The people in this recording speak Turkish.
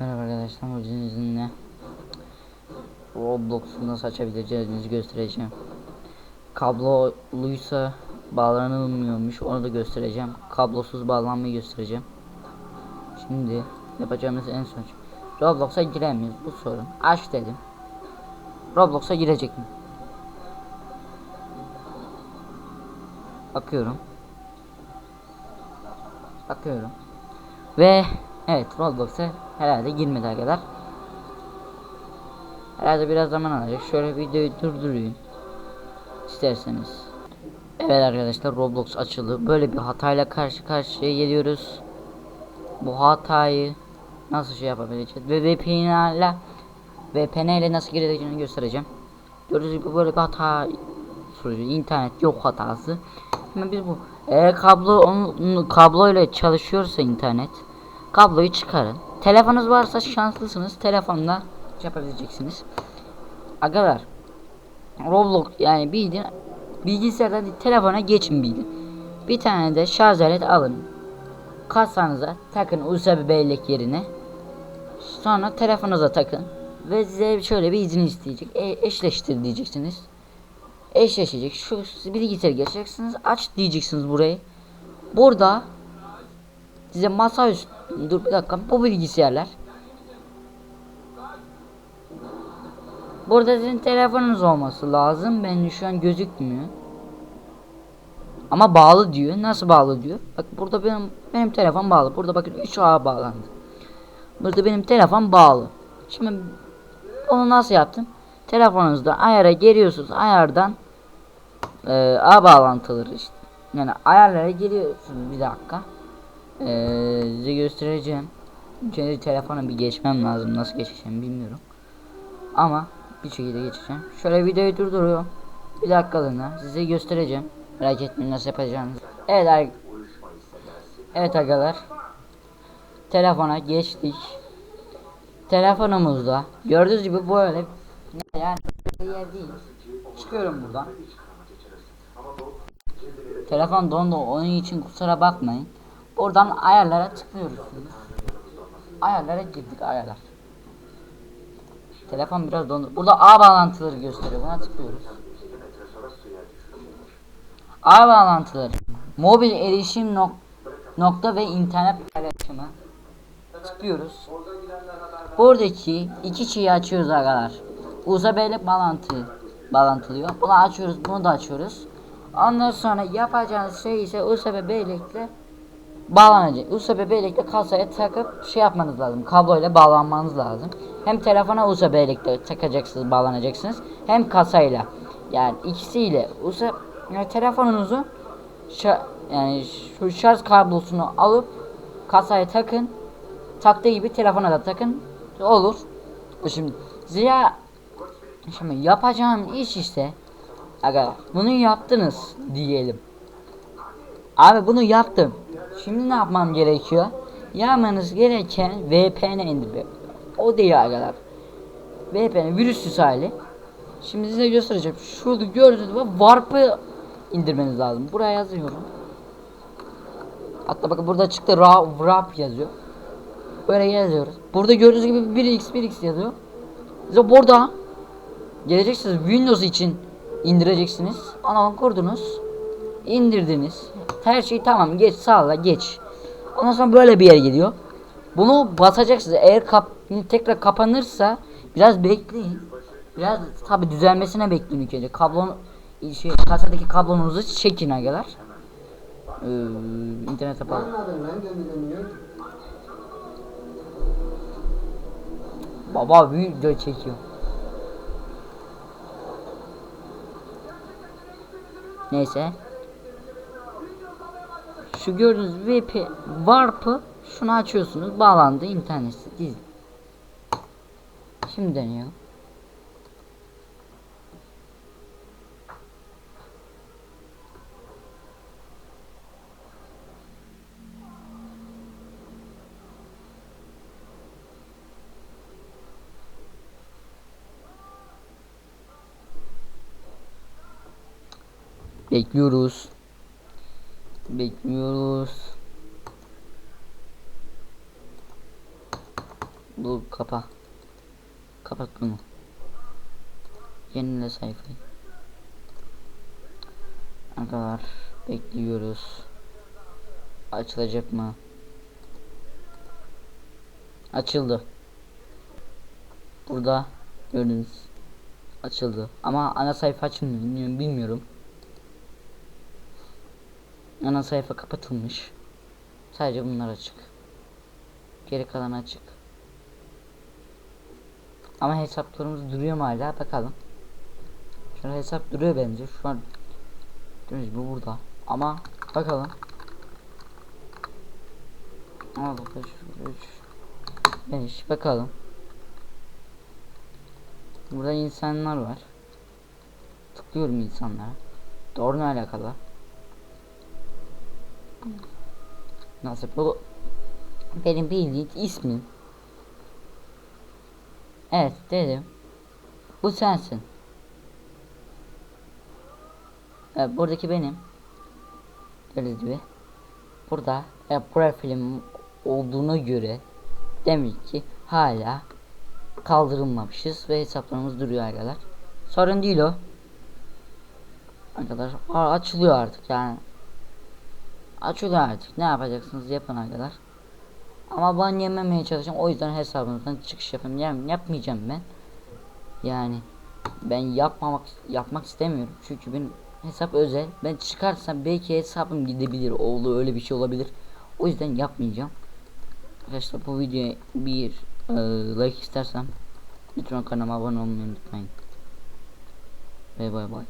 Merhaba arkadaşlar bugün sizinle Roblox'u nasıl açabileceğinizi göstereceğim. Kabloluysa bağlanılmıyormuş onu da göstereceğim. Kablosuz bağlanmayı göstereceğim. Şimdi yapacağımız en son şey. Roblox'a giremiyoruz bu sorun. Aç dedim. Roblox'a girecek mi? Bakıyorum. Bakıyorum. Ve evet Roblox'a herhalde girmedi arkadaşlar. Herhalde biraz zaman alacak. Şöyle videoyu durdurayım. İsterseniz. Evet arkadaşlar Roblox açıldı. Böyle bir hatayla karşı karşıya geliyoruz. Bu hatayı nasıl şey yapabileceğiz ve VPN ile VPN ile nasıl gireceğini göstereceğim. Gördüğünüz gibi böyle bir hata sorucu internet yok hatası. Ama biz bu eğer kablo onun kablo ile çalışıyorsa internet kabloyu çıkarın. Telefonunuz varsa şanslısınız. Telefonla şey yapabileceksiniz. Agalar Roblox yani bildiğin bilgisayardan telefona geçin bildiğin. Bir tane de şarj aleti alın. Kasanıza takın USB bellek yerine. Sonra telefonunuza takın. Ve size şöyle bir izin isteyecek. E, eşleştir diyeceksiniz. Eşleşecek. Şu bilgisayarı geçeceksiniz. Aç diyeceksiniz burayı. Burada size masa üstü dur bir dakika bu bilgisayarlar Burada sizin telefonunuz olması lazım. Ben şu an gözükmüyor. Ama bağlı diyor. Nasıl bağlı diyor? Bak burada benim benim telefon bağlı. Burada bakın 3 ağ bağlandı. Burada benim telefon bağlı. Şimdi onu nasıl yaptım? Telefonunuzda ayara giriyorsunuz. Ayardan e, ağ bağlantıları işte. Yani ayarlara giriyorsunuz. Bir dakika. E, size göstereceğim. Şimdi telefona bir geçmem lazım. Nasıl geçeceğim bilmiyorum. Ama bir şekilde geçeceğim. Şöyle videoyu durduruyorum. Bir dakikalığına size göstereceğim. Merak etmeyin nasıl yapacağınızı. Evet Evet arkadaşlar. Telefona geçtik. Telefonumuzda gördüğünüz gibi böyle yani böyle yer değil. Çıkıyorum buradan. Telefon dondu onun için kusura bakmayın. Buradan ayarlara tıklıyoruz. Ayarlara girdik ayarlar. Telefon biraz dondu. Burada ağ bağlantıları gösteriyor. Buna tıklıyoruz. Ağ bağlantıları. Mobil erişim nok nokta ve internet paylaşımı. Tıklıyoruz. Buradaki iki şeyi açıyoruz arkadaşlar. USB bağlantı bağlantılıyor. Bunu açıyoruz. Bunu da açıyoruz. Ondan sonra yapacağınız şey ise USB bellekle bağlanacak. USB bellekle kasaya takıp şey yapmanız lazım. Kabloyla bağlanmanız lazım. Hem telefona USB bellekle takacaksınız, bağlanacaksınız. Hem kasayla. Yani ikisiyle USB yani telefonunuzu yani şu şarj kablosunu alıp kasaya takın. Taktığı gibi telefona da takın. Olur. Şimdi Ziya şimdi yapacağım iş işte Aga bunu yaptınız diyelim. Abi bunu yaptım. Şimdi ne yapmam gerekiyor? Yapmanız gereken VPN indirmek. O değil arkadaşlar. VPN virüsüz hali. Şimdi size göstereceğim. Şurada gördüğünüz gibi Warp'ı indirmeniz lazım. Buraya yazıyorum. Hatta bakın burada çıktı Warp yazıyor. Böyle yazıyoruz. Burada gördüğünüz gibi 1x 1x yazıyor. Size burada geleceksiniz Windows için indireceksiniz. Analog kurdunuz. İndirdiniz. Her şey tamam geç sağla geç. Ondan sonra böyle bir yer gidiyor. Bunu basacaksınız. Eğer kap tekrar kapanırsa biraz bekleyin. Biraz tabi düzelmesine bekleyin ilk önce. Kablon şey kasadaki kablonuzu çekin arkadaşlar. Ee, internete bağlı. Baba video çekiyor. Neyse. Şu gördüğünüz VP Warp'ı şunu açıyorsunuz. Bağlandı internet dizi. Şimdi deniyor. Bekliyoruz. Bekliyoruz. Bu kapa. Kapat bunu. Yenile sayfayı. Arkadaşlar bekliyoruz. Açılacak mı? Açıldı. Burada gördünüz. Açıldı. Ama ana sayfa açılmıyor. Bilmiyorum. Ana sayfa kapatılmış. Sadece bunlar açık. Geri kalan açık. Ama hesaplarımız duruyor mu hala bakalım. Şu an hesap duruyor bence. Şu an Gördüğünüz gibi burada. Ama bakalım. 6 5 3 5 bakalım. Burada insanlar var. Tıklıyorum insanlara. Doğru ne alakalı? Nasıl bu? Benim bildiğim ismim. Evet dedim. Bu sensin. Evet, buradaki benim. Gördüğünüz gibi. Burada e, profilim olduğuna göre demek ki hala kaldırılmamışız ve hesaplarımız duruyor arkadaşlar. Sorun değil o. Arkadaşlar açılıyor artık yani. Açılıyor artık. Ne yapacaksınız yapın arkadaşlar. Ama ban yememeye çalışacağım. O yüzden hesabınızdan çıkış. Yani yapmayacağım ben. Yani ben yapmamak yapmak istemiyorum. Çünkü benim hesap özel. Ben çıkarsam belki hesabım gidebilir. Oldu öyle bir şey olabilir. O yüzden yapmayacağım. Arkadaşlar bu videoya bir e, like istersem lütfen kanalıma abone olmayı unutmayın. Ve bay bay.